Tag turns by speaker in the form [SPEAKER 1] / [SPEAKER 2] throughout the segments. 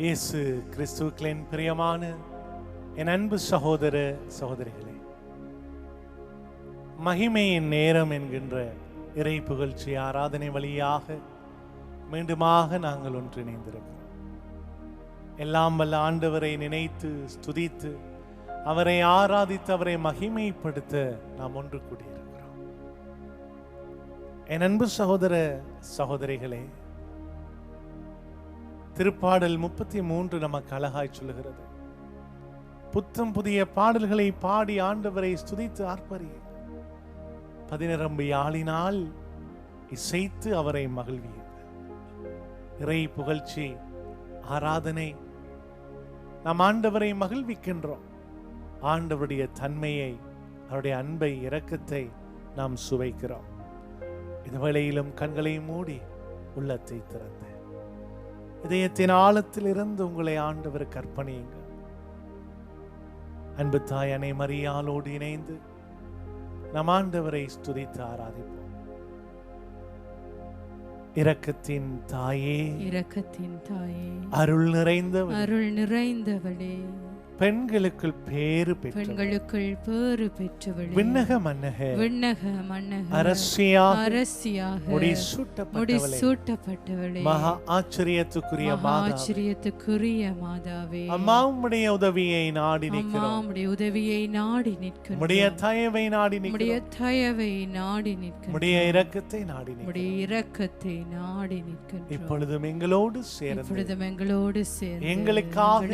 [SPEAKER 1] இயேசு கிறிஸ்துக்களின் பிரியமான என் அன்பு சகோதர சகோதரிகளே மகிமையின் நேரம் என்கின்ற இறை புகழ்ச்சி ஆராதனை வழியாக மீண்டுமாக நாங்கள் ஒன்றிணைந்திருக்கிறோம். எல்லாம் வல்ல ஆண்டவரை நினைத்து ஸ்துதித்து அவரை ஆராதித்து அவரை மகிமைப்படுத்த நாம் ஒன்று கூடியிருக்கிறோம். என் அன்பு சகோதர சகோதரிகளே திருப்பாடல் முப்பத்தி மூன்று நமக்கு அழகாய் சொல்லுகிறது. புத்தம் புதிய பாடல்களை பாடி ஆண்டவரை ஸ்துதித்து ஆர்ப்பரி பதினிரம்பு யாழினால் இசைத்து அவரை மகிழ்வியுங்கள் இறை புகழ்ச்சி ஆராதனை நாம் ஆண்டவரை மகிழ்விக்கின்றோம். ஆண்டவருடைய தன்மையை அவருடைய அன்பை இரக்கத்தை நாம் சுவைக்கிறோம். இது வேளையிலும் கண்களை மூடி உள்ளத்தை திறந்து. இதயத்தின் ஆழத்தில் இருந்து உங்களை ஆண்டவர் கற்பனையுங்கள். அன்பு தாய் அனை மரியாளோடு இணைந்து நம் ஆண்டவரை ஸ்துதித்து ஆராதிப்போம். இரக்கத்தின் தாயே
[SPEAKER 2] இரக்கத்தின் தாயே
[SPEAKER 1] அருள் நிறைந்தவர்
[SPEAKER 2] அருள் நிறைந்தவளே.
[SPEAKER 1] பெண்களுக்குள் பேறு பெற்ற
[SPEAKER 2] பெண்களுக்குள் பேறு பெற்றவளே.
[SPEAKER 1] விண்ணக மன்னக.
[SPEAKER 2] விண்ணக மன்னக.
[SPEAKER 1] அரசியாக.
[SPEAKER 2] அரசியாக.
[SPEAKER 1] முடி
[SPEAKER 2] முடி
[SPEAKER 1] சூட்டப்பட்டவளே
[SPEAKER 2] சூட்டப்பட்டவளே
[SPEAKER 1] மகா ஆச்சரியத்துக்குரிய
[SPEAKER 2] ஆச்சரியத்துக்குரிய மாதாவே.
[SPEAKER 1] அம்மா உம்முடைய உதவியை நாடி நிற்கிறோம்.
[SPEAKER 2] உம்முடைய உதவியை நாடி நிற்கிறோம்.
[SPEAKER 1] உம்முடைய தயவை நாடி நிற்கிறோம்.
[SPEAKER 2] தயவை நாடி நிற்கிறோம்.
[SPEAKER 1] உம்முடைய இரக்கத்தை நாடி நிற்கிறோம்.
[SPEAKER 2] இரக்கத்தை நாடி நிற்கின்றோம்
[SPEAKER 1] இப்பொழுதும் எங்களோடு சேர்ந்து
[SPEAKER 2] இப்பொழுதும் எங்களோடு சேர்ந்து
[SPEAKER 1] எங்களுக்காக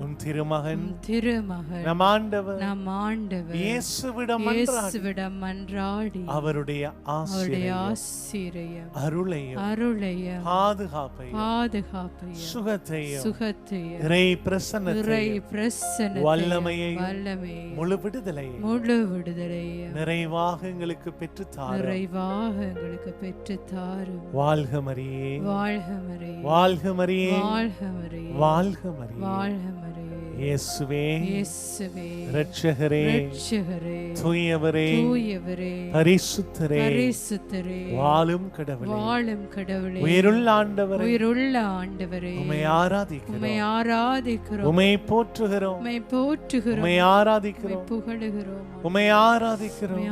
[SPEAKER 1] உம் திருமகன்
[SPEAKER 2] திருமகன்
[SPEAKER 1] நம் ஆண்டவர்
[SPEAKER 2] நம் ஆண்டவர்
[SPEAKER 1] இயேசுவிடம் மன்றாடி.
[SPEAKER 2] இயேசுவிடம் மன்றாடி.
[SPEAKER 1] அவருடைய ஆசிரியர்
[SPEAKER 2] ஆசிரியம்
[SPEAKER 1] அருளையும்
[SPEAKER 2] அருளையும்
[SPEAKER 1] பாதுகாப்பையும்
[SPEAKER 2] பாதுகாப்பையும்
[SPEAKER 1] சுகத்தையும்
[SPEAKER 2] சுகத்தையும்
[SPEAKER 1] இறை
[SPEAKER 2] இறை
[SPEAKER 1] பிரசன்னத்தையும்
[SPEAKER 2] பிரசன்னத்தையும்
[SPEAKER 1] வல்லமையையும்
[SPEAKER 2] வல்லமையும்
[SPEAKER 1] முழு விடுதலையும்
[SPEAKER 2] முழு விடுதலையும்
[SPEAKER 1] நிறைவாக எங்களுக்கு பெற்றுத்தாரும்.
[SPEAKER 2] நிறைவாக எங்களுக்கு பெற்று தாரும்
[SPEAKER 1] வாழ்க மரியே.
[SPEAKER 2] வாழ்க மரியே.
[SPEAKER 1] வாழ்க மரியே.
[SPEAKER 2] வாழ்க மரியே.
[SPEAKER 1] வாழ்க மரியே.
[SPEAKER 2] வாழ்க மரியே.
[SPEAKER 1] இயேசுவே
[SPEAKER 2] இயேசுவே
[SPEAKER 1] இரட்சகரே
[SPEAKER 2] ரட்சகரே
[SPEAKER 1] தூயவரே
[SPEAKER 2] தூயவரே
[SPEAKER 1] பரிசுத்தரே
[SPEAKER 2] பரிசுத்தரே
[SPEAKER 1] வாழும் கடவுளே
[SPEAKER 2] வாழும் கடவுளே
[SPEAKER 1] உயிருள்ள ஆண்டவரே
[SPEAKER 2] உயிருள்ள ஆண்டவரே
[SPEAKER 1] ஆராதிக்கிறோம்
[SPEAKER 2] உம்மை ஆராதிக்கிறோம்
[SPEAKER 1] உமை போற்றுகிறோம்
[SPEAKER 2] உம்மை போற்றுகிறோம்
[SPEAKER 1] உமை
[SPEAKER 2] உம்மை
[SPEAKER 1] ஆராதிக்கிறோம்
[SPEAKER 2] புகழுகிறோம்
[SPEAKER 1] உமை ஆராதிக்கிறோம்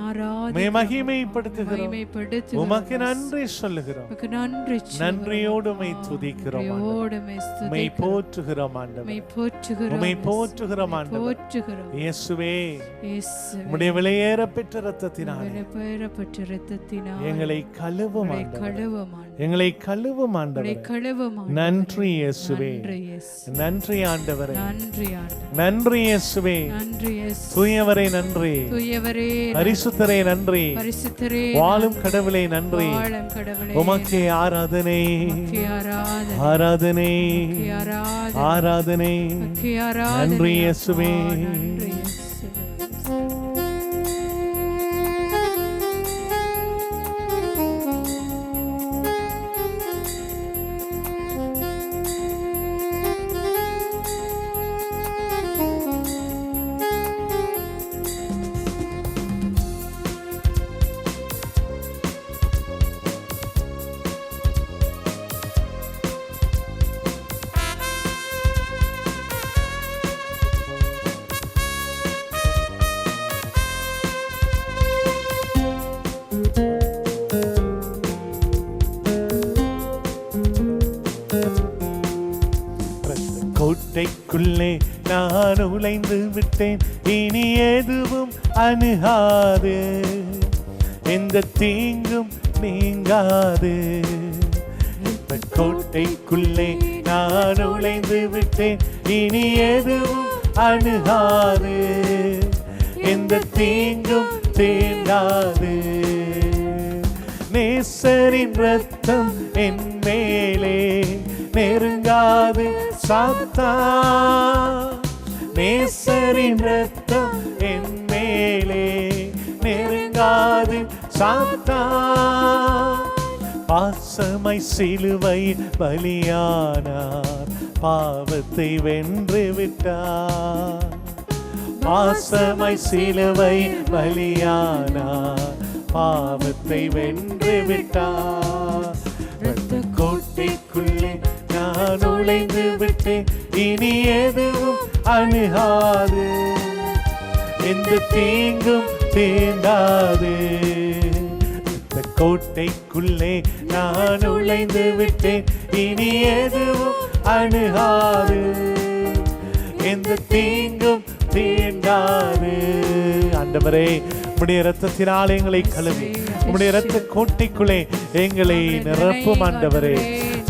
[SPEAKER 2] உம்மை
[SPEAKER 1] மகிமைப்படுத்துகிறோம்
[SPEAKER 2] மகிமைப்படுத்துகிறோம்
[SPEAKER 1] உமக்கு நன்றி சொல்லுகிறோம்
[SPEAKER 2] உமக்கு நன்றி
[SPEAKER 1] நன்றியோடு உமை துதிக்கிறோம்
[SPEAKER 2] உம்மை
[SPEAKER 1] போற்றுகிறோம் ஆண்டவர்
[SPEAKER 2] உம்மை போற்றுகிறோம்
[SPEAKER 1] உமை போற்றுகிறோம் ஆண்டவர்.
[SPEAKER 2] போற்றுகிறோம்.
[SPEAKER 1] இயேசுவே உம்முடைய விலையேற பெற்ற
[SPEAKER 2] இரத்தத்தினால்
[SPEAKER 1] எங்களை கழுவும்
[SPEAKER 2] கழுவும்.
[SPEAKER 1] எங்களை கழுவும் ஆண்டவர்.
[SPEAKER 2] கழுவும்.
[SPEAKER 1] நன்றி இயேசுவே.
[SPEAKER 2] நன்றி
[SPEAKER 1] ஆண்டவரே.
[SPEAKER 2] நன்றி
[SPEAKER 1] நன்றி இயேசுவே.
[SPEAKER 2] நன்றி
[SPEAKER 1] தூயவரே நன்றி.
[SPEAKER 2] தூயவரே
[SPEAKER 1] பரிசுத்தரே நன்றி.
[SPEAKER 2] பரிசுத்தரே
[SPEAKER 1] வாழும் கடவுளே நன்றி.
[SPEAKER 2] வாழும் கடவுளே.
[SPEAKER 1] உமக்கே ஆராதனை.
[SPEAKER 2] ஆராதனை.
[SPEAKER 1] ஆராதனை. நன்றி இயேசுவே.
[SPEAKER 2] நன்றி
[SPEAKER 1] உழைந்து விட்டேன் இனி எதுவும் அணுகாது. எந்த தீங்கும் நீங்காது. கோட்டைக்குள்ளே நான் உழைந்து விட்டேன். இனி எதுவும் அணுகாது. எந்த தீங்கும் தீண்டாது நேசரின் ரத்தம் என் மேலே நெருங்காது சாத்தா. நேசரின் ரத்தம் என் மேலே நெருங்காது சாத்தா. பாசமை சிலுவை பலியானார் பாவத்தை வென்று விட்டார். பாசமை சிலுவை பலியானார் பாவத்தை வென்று விட்டார். ரத்த கோட்டைக்குள்ளே நான் நுழைந்து விட்டேன் இனி எதுவும் அணுகாதே எந்த தீங்கும் தீண்டாது. இந்த கோட்டைக்குள்ளே நான் உழைந்து விட்டேன். இனி எதுவும் அணுகாது. எந்த தீங்கும் தீண்டாது. ஆண்டவரே உடைய இரத்தத்தினால் எங்களை கழுவி. உடைய இரத்த கோட்டைக்குள்ளே எங்களை நிரப்பும் ஆண்டவரே.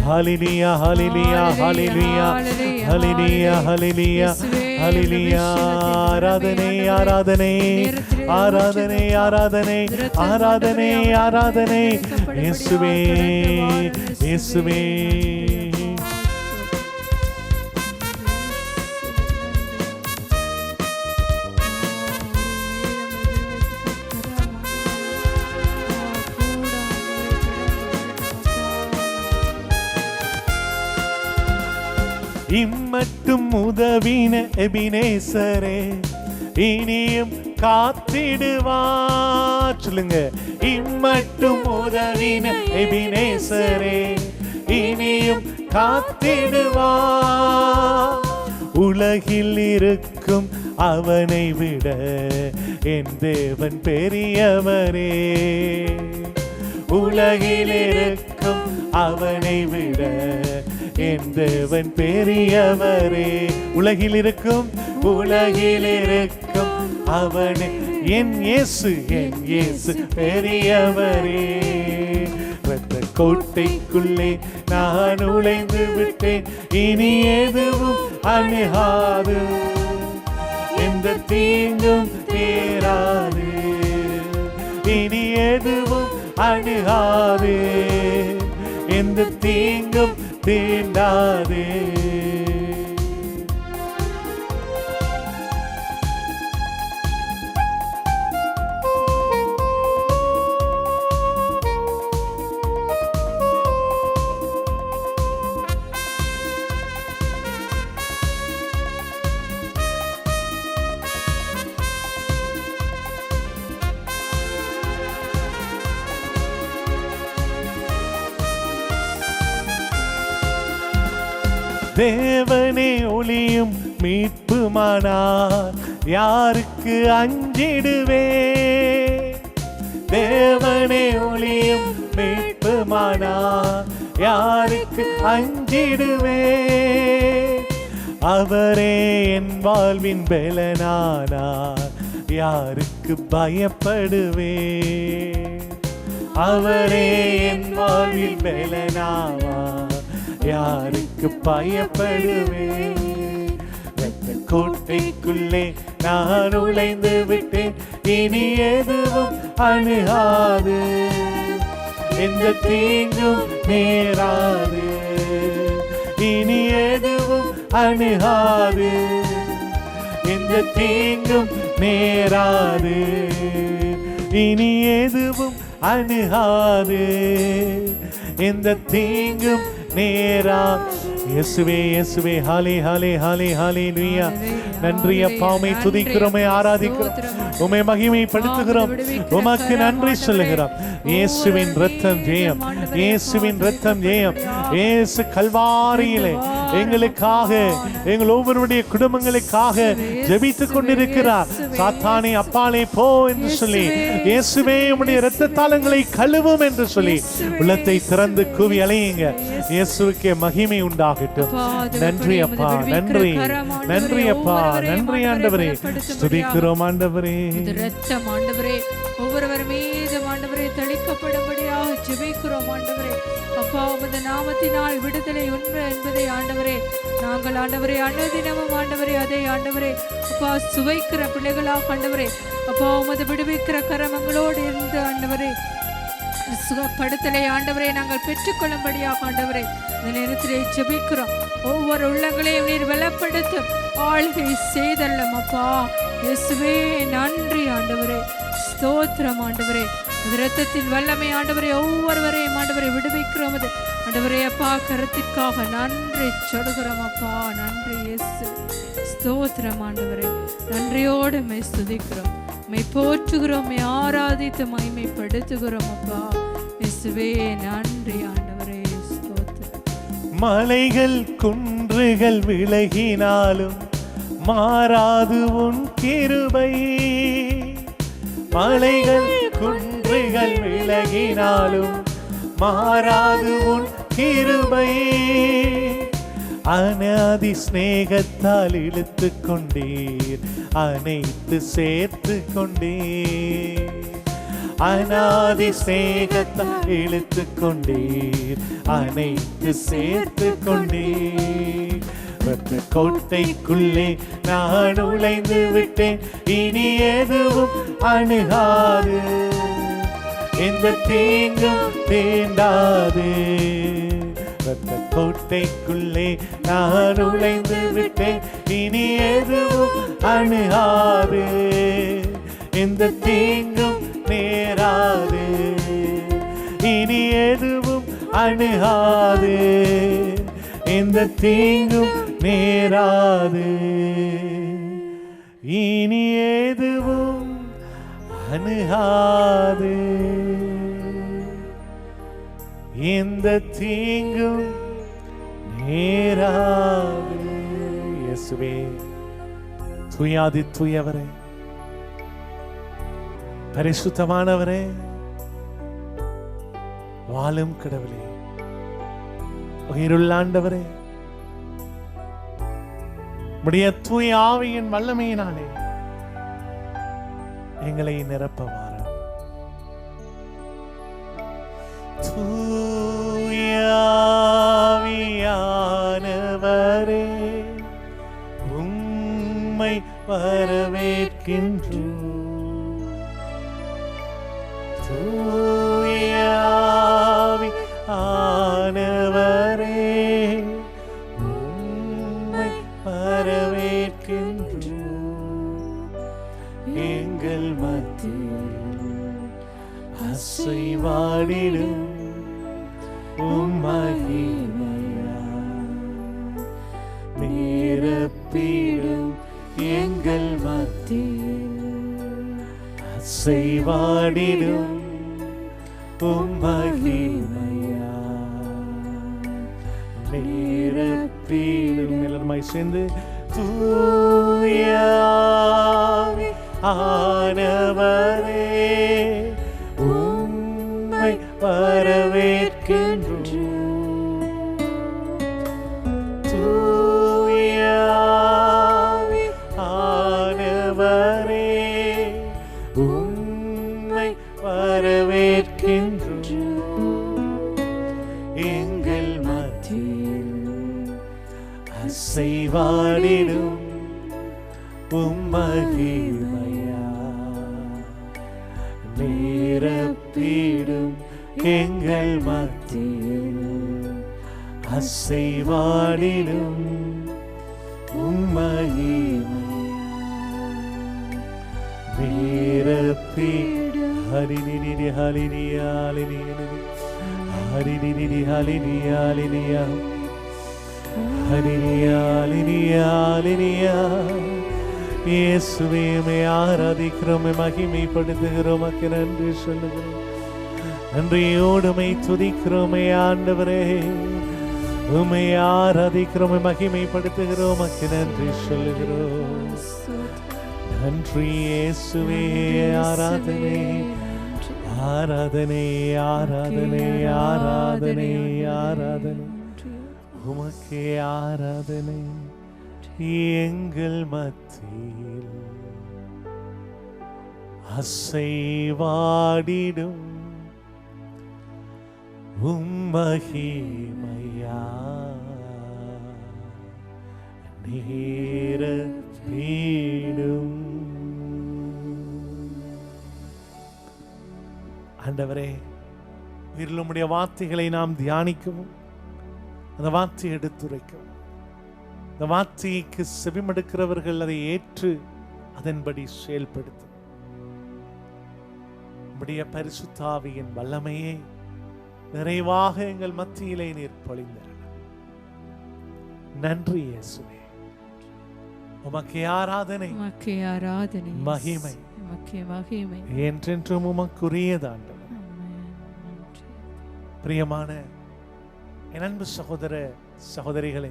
[SPEAKER 1] ஹலிலியா ஹலிலியா ஹலிலியா ஹலிலியா ஹலிலியா ஹலிலியா ஆராதனை ஆராதனை ஆராதனை ஆராதனை ஆராதனை ஆராதனை இயேசுவே இயேசுவே மட்டும் உதவின எபினேசரே இனியும் காத்திடுவா. சொல்லுங்க. இம்மட்டும் உதவின எபினேசரே இனியும் காத்திடுவா. உலகில் இருக்கும் அவனை விட என் தேவன் பெரியவரே. உலகில் இருக்கும் அவனை விட என் தேவன் பெரியவரே உலகில் இருக்கும் உலகில் இருக்கும் அவனே. என் இயேசு என் இயேசு பெரியவரே. ரத்த கோட்டைக்குள்ளே நான் உழைந்து விட்டேன். இனி எதுவும் அணுகாது. எந்த தீங்கும் தேராது இனி எதுவும் அணுகாது. எந்த தீங்கும் தீண்டாதே. தேவனே ஒளியும் மீட்புமானார். யாருக்கு அஞ்சிடுவே? தேவனே ஒளியும் மீட்புமானார். யாருக்கு அஞ்சிடுவே? அவரே என் வாழ்வின் பெலனானார். யாருக்கு பயப்படுவே? அவரே என் வாழ்வில் பெலனாவார். யாருக்கு பயப்படுவே ரத்த கோட்டைக்குள்ளே நான் உழைந்து விட்டேன். இனி எதுவும் அணுகாது. எந்த தீங்கும் நேராது. இனி எதுவும் அணுகாது. எந்த தீங்கும் நேராது. இனி எதுவும் அணுகாது. எந்த தீங்கும் நேராது இயேசுவே இயேசுவே ஹாலே ஹாலே ஹாலே ஹாலே லுயா நன்றி அப்பாமை துதிக்கிறோமே ஆராதிக்கிறோம். உமை மகிமைப்படுத்துகிறோம். உமக்கு நன்றி சொல்லுகிறோம். இயேசுவின் ரத்தம் ஜெயம். இயேசுவின் ரத்தம் ஜெயம். இயேசு கல்வாரியிலே எங்களுக்காக எங்கள் ஒவ்வொருடைய குடும்பங்களுக்காக ஜெபித்துக் கொண்டிருக்கிறார். சாத்தானே அப்பாலே போ என்று சொல்லி இயேசுவே உம்முடைய இரத்த தாளங்களை கழுவும் என்று சொல்லி உள்ளத்தை திறந்து கூவி அலையுங்க. இயேசுவுக்கே மகிமை உண்டாகட்டும். நன்றி அப்பா நன்றி. நன்றி அப்பா நன்றி ஆண்டவரே. ஸ்துதிக்கிறோம் ஆண்டவரே.
[SPEAKER 2] இது ரத்தம் ஆண்டவரே ஒவ்வொருவர் மீது ஆண்டவரை தெளிக்கப்படும்படியாக ஜெபிக்கிறோம் ஆண்டவரே. அப்பா உமது நாமத்தினால் விடுதலை உண்மை என்பதை ஆண்டவரே. நாங்கள் ஆண்டவரே அன்னதினமும் ஆண்டவரே அதை ஆண்டவரே. அப்பா சுவைக்கிற பிள்ளைகளாக ஆண்டவரே. அப்பா உமது விடுவிக்கிற கரமங்களோடு இருந்து ஆண்டவரே. சுகப்படுத்தலை ஆண்டவரே நாங்கள் பெற்றுக்கொள்ளும்படியாக ஆண்டவரே. இந்த நேரத்திலே ஜெபிக்கிறோம். ஒவ்வொரு உள்ளங்களையும் நீர் வெலப்படுத்தும் ஆளுகை செய்தல்லம் அப்பா. இயேசுவே நன்றி ஆண்டவரே. ஸ்தோத்திரம் ஆண்டவரே. இந்த இரத்தத்தின் வல்லமை ஆண்டவரே ஒவ்வொருவரையும் ஆண்டவரை விடுவிக்கிறோம் அது ஆண்டவரே அப்பா கருத்திற்காக நன்றி சொல்கிறோம் அப்பா நன்றி இயேசு. ஸ்தோத்திரம் ஆண்டவரே நன்றியோடு மை ஸ்துதிக்கிறோம். மை போற்றுகிறோம் மை ஆராதித்து மகிமைப்படுத்துகிறோம் அப்பா. இயேசுவே நன்றி ஆண்டவரே ஸ்தோத்திரம்.
[SPEAKER 1] மலைகள் குன்றுகள் விலகினாலும் மாறாது உன் கிருபை. மலைகள் குன்றுகள் விலகினாலும் மாறாது உன் கிருபை. அனாதி ஸ்நேகத்தால் இழுத்து கொண்டீர் அனைத்து சேர்த்து கொண்டீர். அனாதி ஸ்நேகத்தால் இழுத்து கொண்டீர் அனைத்து சேர்த்து கொண்டீர். ரத்த கோட்டைக்குள்ளே நான் உழைந்து விட்டேன் இனி எதுவும் அணுகாது. எந்த தீங்கும் தீண்டாது ரத்த கோட்டைக்குள்ளே நான் உழைந்து விட்டேன். இனி எதுவும் அணுகாது. எந்த தீங்கும் நேராது. இனி எதுவும் அணுகாது. எந்த தீங்கும் நேராது. இனி எதுவும் அணுகாது. இந்த தீங்கும் நேராது. இயேசுவே துயாதி துயவரே பரிசுத்தமானவரே வாழும் கடவுளே உயிருள்ளாண்டவரே உடைய தூய ஆவியின் வல்லமையினாலே எங்களை நிரப்பவாரம் தூ உம்மை வரவேற்கின்றோம் எங்கள் மத்தியில் அசைவாடிடும் உம்மகிமையா நேரத்திலும் எல்லாருமாய் சேர்ந்து தூயா ஆனவரே. நேரப்பிடும் எங்கள் மத்தியில் அசைவாடிடும் உம்மகிமையா நேரப்பிடும் ஹரிநிதி ஹலினியா ஹலினியா ஹலினியாலினியா ஹலினியா ஹலினியா ஆராதிக்கிறோம் மகிமைப்படுத்துகிறோம். உமக்கு நன்றி சொல்லுகிறோம். நன்றியோடுமை துதிக்கிறோமே ஆண்டவரே. உமை ஆராதிக்கிறோம் மகிமைப்படுத்துகிறோம் உமக்கு நன்றி சொல்லுகிறோம். நன்றி இயேசுவே ஆராதனை. ஆராதனை ஆராதனை ஆராதனை ஆராதனை. உமக்கே ஆராதனை. எங்கள் மத்தியில் அசைவாடிடும் உம்மகிமையா நேரப்பீடும் ஆண்டவரே உயிரில் உடைய வார்த்தைகளை நாம் தியானிக்கவும் அந்த வார்த்தையை எடுத்துரைக்கவும். இந்த வார்த்தைக்கு செவிமடுக்கிறவர்கள் அதை ஏற்று அதன்படி செயல்படுத்தும். உம்முடைய பரிசுத்தாவியின் வல்லமையே நிறைவாக எங்கள் மத்தியிலே நீர் பொழிந்தரலாம் நன்றி இயேசுவே. உமக்கு ஆராதனை.
[SPEAKER 2] உமக்கே ஆராதனை.
[SPEAKER 1] மகிமை.
[SPEAKER 2] உமக்கே மகிமை.
[SPEAKER 1] என்றென்றும் உமக்குரியதாண்டவர். பிரியமான என் அன்பு சகோதர சகோதரிகளே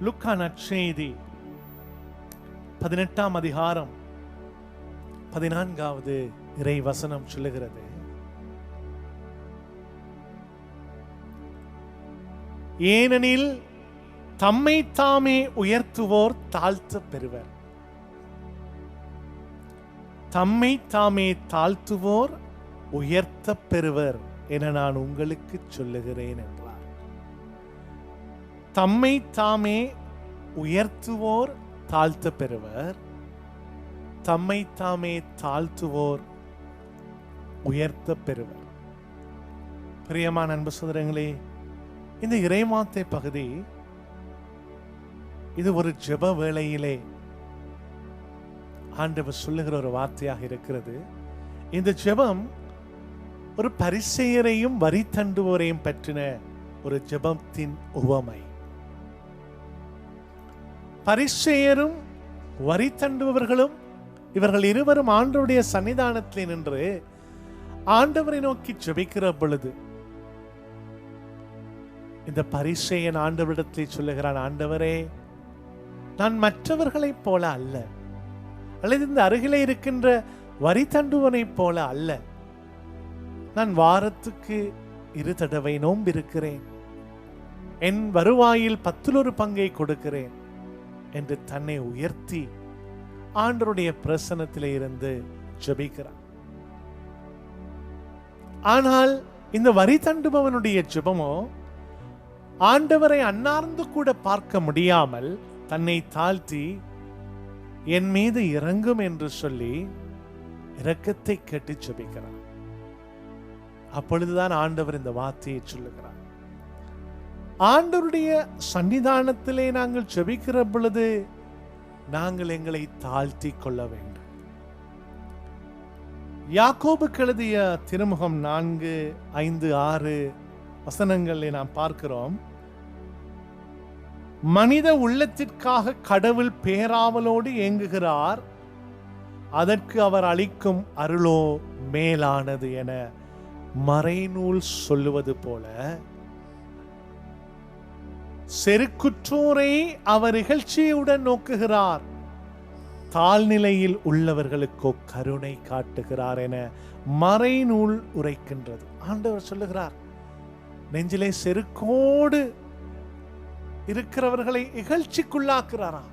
[SPEAKER 1] லுக்கா நற்செய்தி பதினெட்டாம் அதிகாரம் பதினான்காவது இறை வசனம் சொல்லுகிறது ஏனெனில் தம்மை தாமே உயர்த்துவோர் தாழ்த்த பெறுவர் தம்மை தாமே தாழ்த்துவோர் உயர்த்த பெறுவர் என நான் உங்களுக்கு சொல்லுகிறேன் என்று தம்மை தாமே உயர்த்துவோர் தாழ்த்த பெறுவர் தம்மை தாமே தாழ்த்துவோர் உயர்த்த பெறுவர் பிரியமான அன்பு சோதரங்களே இந்த இறைமாத்தை பகுதி இது ஒரு ஜெப வேளையிலே ஆண்டவர் சொல்லுகிற ஒரு வார்த்தையாக இருக்கிறது. இந்த ஜெபம் ஒரு பரிசெயரையும் வரி தண்டுவோரையும் பற்றின ஒரு ஜெபத்தின் உவமை. பரிசெயரும் வரி தண்டுபவர்களும் இவர்கள் இருவரும் ஆண்டவருடைய சன்னிதானத்தில் நின்று ஆண்டவரை நோக்கி ஜெபிக்கிற பொழுது இந்த பரிசெயன் ஆண்டவரிடத்தில் சொல்லுகிறான் ஆண்டவரே நான் மற்றவர்களைப் போல அல்ல. அல்லது இந்த அருகிலே இருக்கின்ற வரி தண்டுவனைப் போல அல்ல. நான் வாரத்துக்கு இரு தடவை நோம்பிருக்கிறேன் என் வருவாயில் பத்தில் ஒரு பங்கை கொடுக்கிறேன். என்று தன்னை உயர்த்தி ஆண்டருடைய பிரசனத்திலே இருந்து ஜெபிக்கிறான் ஆனால் இந்த வரி தண்டுபவனுடைய ஜெபமோ ஆண்டவரை அன்னார்ந்து கூட பார்க்க முடியாமல் தன்னை தாழ்த்தி என் மீது இறங்கும் என்று சொல்லி இரக்கத்தை கேட்டு ஜெபிக்கிறான் அப்பொழுதுதான் ஆண்டவர் இந்த வார்த்தையை சொல்லுகிறார். ஆண்டவருடைய சன்னிதானத்திலே நாங்கள் செபிக்கிற பொழுது நாங்கள் எங்களை தாழ்த்தி கொள்ள வேண்டும். யாக்கோபு கெழுதிய திருமுகம் நான்கு ஐந்து ஆறு வசனங்களை நாம் பார்க்கிறோம். மனித உள்ளத்திற்காக கடவுள் பேராவலோடு இயங்குகிறார் அதற்கு அவர் அளிக்கும் அருளோ மேலானது என மறைநூல் சொல்லுவது போல செருக்குற்றோரை அவர் இகழ்ச்சியுடன் நோக்குகிறார். தாழ்நிலையில் உள்ளவர்களுக்கோ கருணை காட்டுகிறார் என மறைநூல் உரைக்கின்றது. ஆண்டவர் சொல்லுகிறார் நெஞ்சிலே செருக்கோடு இருக்கிறவர்களை இகழ்ச்சிக்குள்ளாக்குறாரா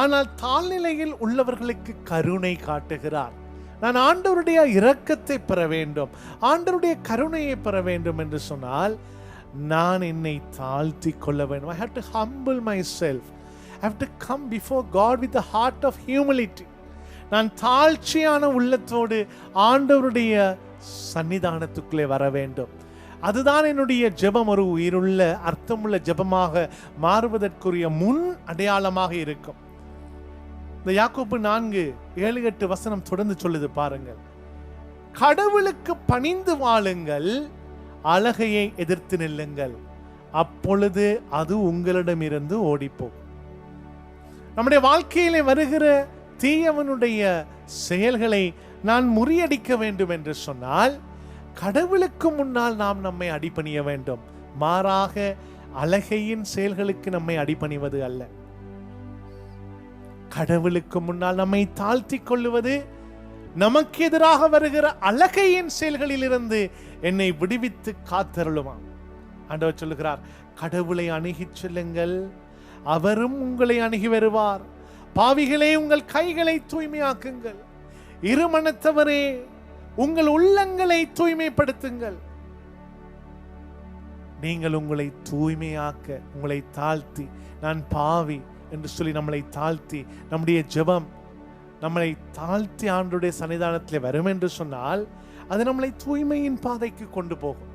[SPEAKER 1] ஆனால் தாழ்நிலையில் உள்ளவர்களுக்கு கருணை காட்டுகிறார். நான் ஆண்டவருடைய இரக்கத்தை பெற வேண்டும் ஆண்டவருடைய கருணையை பெற வேண்டும் என்று சொன்னால் நான் என்னை தாழ்த்தி கொள்ள வேண்டும். I have to humble myself I have to come before God with heart of humility நான் தாழ்ச்சியான உள்ளத்தோடு ஆண்டவருடைய சன்னிதானத்துக்குள்ளே வர வேண்டும். அதுதான் என்னுடைய ஜெபம். ஒரு உயிருள்ள அர்த்தமுள்ள ஜெபமாக மாறுவதற்குரிய முன் அடையாளமாக இருக்கும். இந்த யாக்கோப்பு நான்கு ஏழு எட்டு வசனம் தொடர்ந்து சொல்லுது பாருங்கள். கடவுளுக்கு பணிந்து வாழுங்கள் அழகையை எதிர்த்து நில்லுங்கள். அப்பொழுது அது உங்களிடமிருந்து ஓடிப்போகும் நம்முடைய வாழ்க்கையிலே வருகிற தீயவனுடைய செயல்களை நான் முறியடிக்க வேண்டும் என்று சொன்னால் கடவுளுக்கு முன்னால் நாம் நம்மை அடிபணிய வேண்டும். மாறாக அழகையின் செயல்களுக்கு நம்மை அடிபணிவது அல்ல. கடவுளுக்கு முன்னால் நம்மை தாழ்த்தி கொள்ளுவது நமக்கு எதிராக வருகிற அழகையின் செயல்களிலிருந்து என்னை விடுவித்து காத்தருளுமா ஆண்டவர் சொல்லுகிறார் கடவுளை அணுகிச் செல்லுங்கள். அவரும் உங்களை அணுகி வருவார். பாவிகளே உங்கள் கைகளை தூய்மையாக்குங்கள். இருமனத்தவரே உங்கள் உள்ளங்களை தூய்மைப்படுத்துங்கள். நீங்கள் உங்களை தூய்மையாக்க உங்களை தாழ்த்தி நான் பாவி என்று சொல்லி நம்மளை தாழ்த்தி நம்முடைய ஜெபம் நம்மளை தாழ்த்தி ஆண்டுடைய சன்னிதானத்தில் வரும் என்று சொன்னால் அது நம்மளை தூய்மையின் பாதைக்கு கொண்டு போகும்.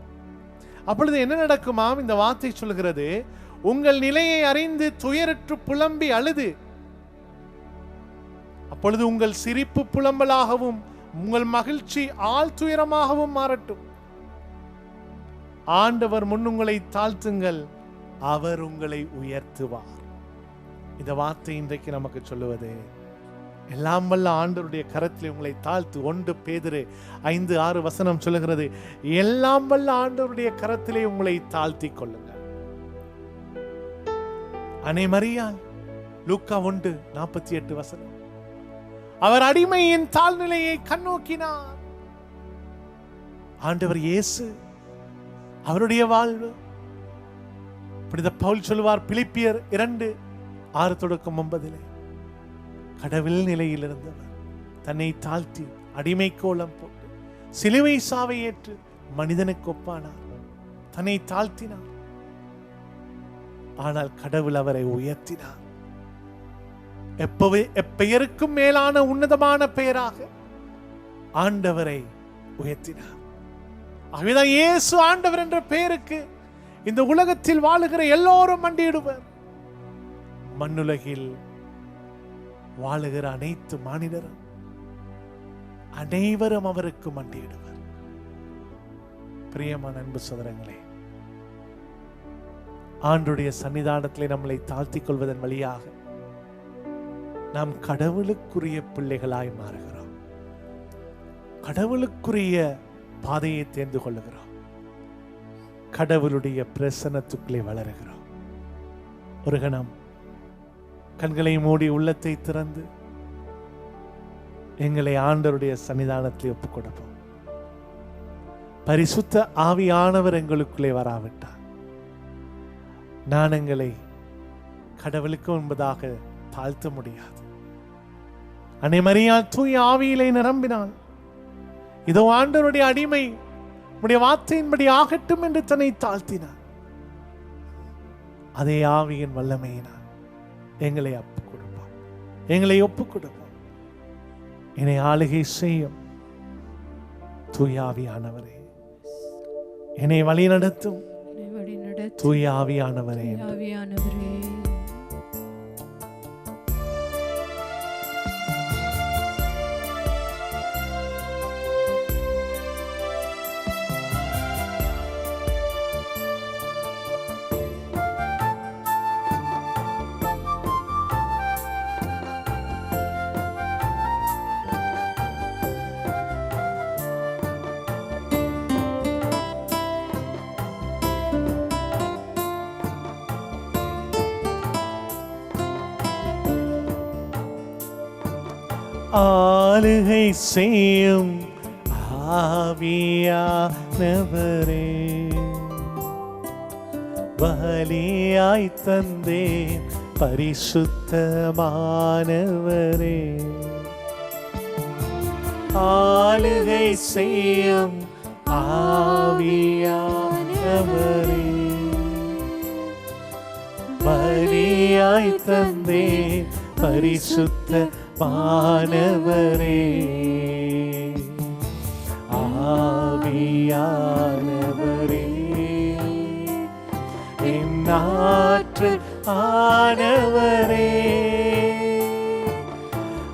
[SPEAKER 1] அப்பொழுது என்ன நடக்குமாம் இந்த வார்த்தை சொல்கிறது உங்கள் நிலையை அறிந்து துயரற்று புலம்பி அழுது. அப்பொழுது உங்கள் சிரிப்பு புலம்பலாகவும் உங்கள் மகிழ்ச்சி ஆள் துயரமாகவும் மாறட்டும். ஆண்டவர் முன் உங்களை தாழ்த்துங்கள் அவர் உங்களை உயர்த்துவார். இந்த வார்த்தை இன்றைக்கு நமக்கு சொல்லுவது எல்லாம் வல்ல ஆண்டவருடைய கரத்தில் உங்களை தாழ்த்து ஒன்று பேதிரு. ஐந்து ஆறு வசனம் சொல்லுகிறது எல்லாம் வல்ல ஆண்டவருடைய கரத்திலே உங்களை தாழ்த்தி கொள்ளுங்கள். அனை மரியாள் லூக்கா ஒன்று நாற்பத்தி எட்டு வசனம். அவர் அடிமையின் தாழ்நிலையை கண்ணோக்கினார். ஆண்டவர் இயேசு அவருடைய வாழ்வு. புனித பவுல் சொல்லுவார் பிலிப்பியர் இரண்டு ஆறு தொடக்கம் ஒன்பதிலே. கடவுள் நிலையில் இருந்தவர் தன்னை தாழ்த்தி அடிமை கோலம் போட்டு சிலுவை சாவை ஏற்று மனிதனுக்கு ஒப்பானார். தன்னை தாழ்த்தினார். ஆனால் கடவுள் அவரை உயர்த்தினார். எப்பவே எப்பெயருக்கும் மேலான உன்னதமான பெயராக ஆண்டவரை உயர்த்தினார். ஆகவேதான் இயேசு ஆண்டவர் என்ற பெயருக்கு இந்த உலகத்தில் வாழுகிற எல்லோரும் மண்டியிடுவர். மண்ணுலகில் வாழுகிற அனைத்து மாநிலரும் அனைவரும் அவருக்கு மண்டியிடுவர். பிரியமான அன்பு சோதரங்களே ஆண்டுடைய சன்னிதானத்திலே நம்மளை தாழ்த்திக் கொள்வதன் வழியாக நாம் கடவுளுக்குரிய பிள்ளைகளாய் மாறுகிறோம். கடவுளுக்குரிய பாதையை தேர்ந்து கொள்ளுகிறோம். கடவுளுடைய பிரசனத்துக்களை வளருகிறோம். ஒரு கணம் கண்களை மூடி உள்ளத்தை திறந்து எங்களை ஆண்டருடைய சன்னிதானத்தில் ஒப்புக் கொடுப்போம் பரிசுத்த ஆவியானவர் எங்களுக்குள்ளே வராவிட்டார். நான் எங்களை கடவுளுக்கு என்பதாக தாழ்த்த முடியாது. அன்னை தூய் ஆவியிலே நிரம்பினான். இதோ ஆண்டவருடைய அடிமை உடைய வார்த்தையின்படி ஆகட்டும் என்று தன்னை தாழ்த்தினார் அதே ஆவியின் வல்லமையினார் எங்களை ஒப்பு கொடுப்பார் எங்களை ஒப்பு கொடுப்பார் என்னை ஆளுகை செய்யும் தூய ஆவியானவரே. என்னை வழி நடத்தும்
[SPEAKER 2] என்னை வழிநடத்தும்
[SPEAKER 1] தூய ஆவியானவரே என்று
[SPEAKER 2] ஆவியானவரே
[SPEAKER 1] ஆளுகை செய்யும் ஆவியானவரே பலியாய் தந்தே பரிசுத்தமானவரே ஆளுகை செய்யும் ஆவியானவரே பலியாய் தந்தே பரிசுத்த மாணவரே ஆவியானவரே. என்னாற்று ஆனவரே.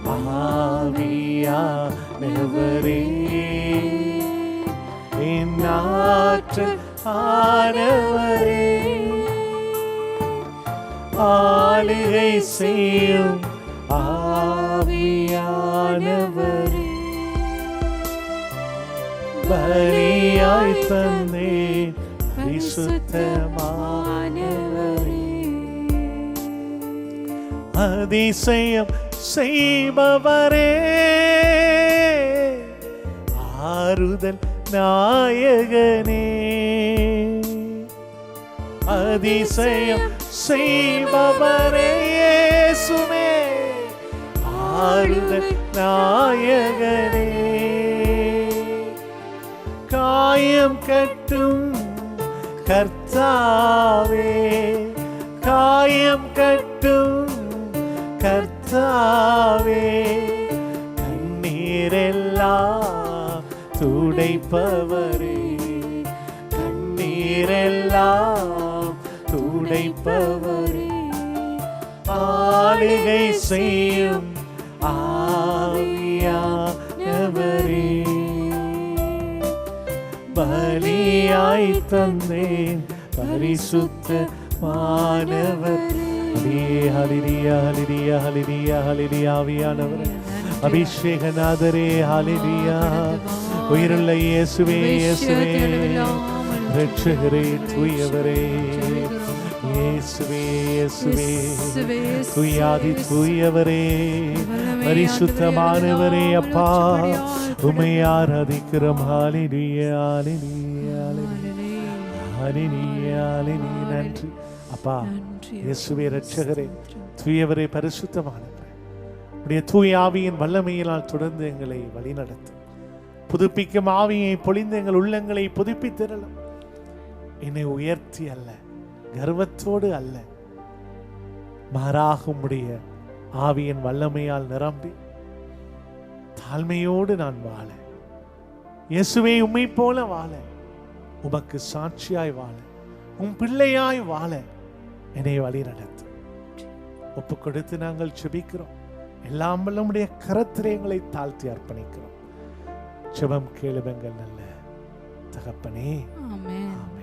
[SPEAKER 1] ஆவியானவரே. என்னாற்று ஆனவரே. ஆளுகை செய்யும் ஆவியானவரே. பலியாய் தந்தே பரிசுத்தமானவரே. அதிசயம் செய்பவரே. ஆறுதல் நாயகனே. அதிசயம் செய்பவரே. சுமே ஆறுதல் நாயகரே காயம் கட்டும் கர்த்தாவே. காயம் கட்டும் கர்த்தாவே. கண்ணீரெல்லாம் துடைப்பவரே. கண்ணீரெல்லாம் துடைப்பவரே. ஆளுகை செய்யும் பலியாய் தந்தேன். பரிசுத்த மாணவர். அபிஷேகநாதரே ஹலிலியா உயிருள்ள இயேசுவே இயேசுவே. ரட்சகரே தூயவரே. இயேசுவே இயேசுவே. தூயாதி தூயவரே. பரிசுத்தமானவரே அப்பா. உமை ஆராதிக்கிறோம். ஹalleluya ஹாலிரியா நன்றி. அப்பா இயேசுவே ரட்சகரே தூயவரே பரிசுத்தமானவரே. உடைய தூய ஆவியின் வல்லமையினால் தொடர்ந்து எங்களை வழிநடத்தும் புதுப்பிக்கும் ஆவியை பொழிந்து எங்கள் உள்ளங்களை புதுப்பித்திரலும். என்னை உயர்த்தி அல்ல கர்வத்தோடு அல்ல. மாறாக உம்முடைய ஆவியின் வல்லமையால் நிரம்பி தாழ்மையோடு நான் வாழ. இயேசுவே உம்மை போல வாழ. உமக்கு சாட்சியாய் வாழ உன் பிள்ளையாய் வாழ என்னை வழி நடத்து. ஒப்பு கொடுத்து நாங்கள் செபிக்கிறோம் எல்லாம் நம்முடைய கரத்திரயங்களை தாழ்த்தி அர்ப்பணிக்கிறோம். சுபம் கேளுபங்கள் நல்ல தகப்பனே. ஆமென்.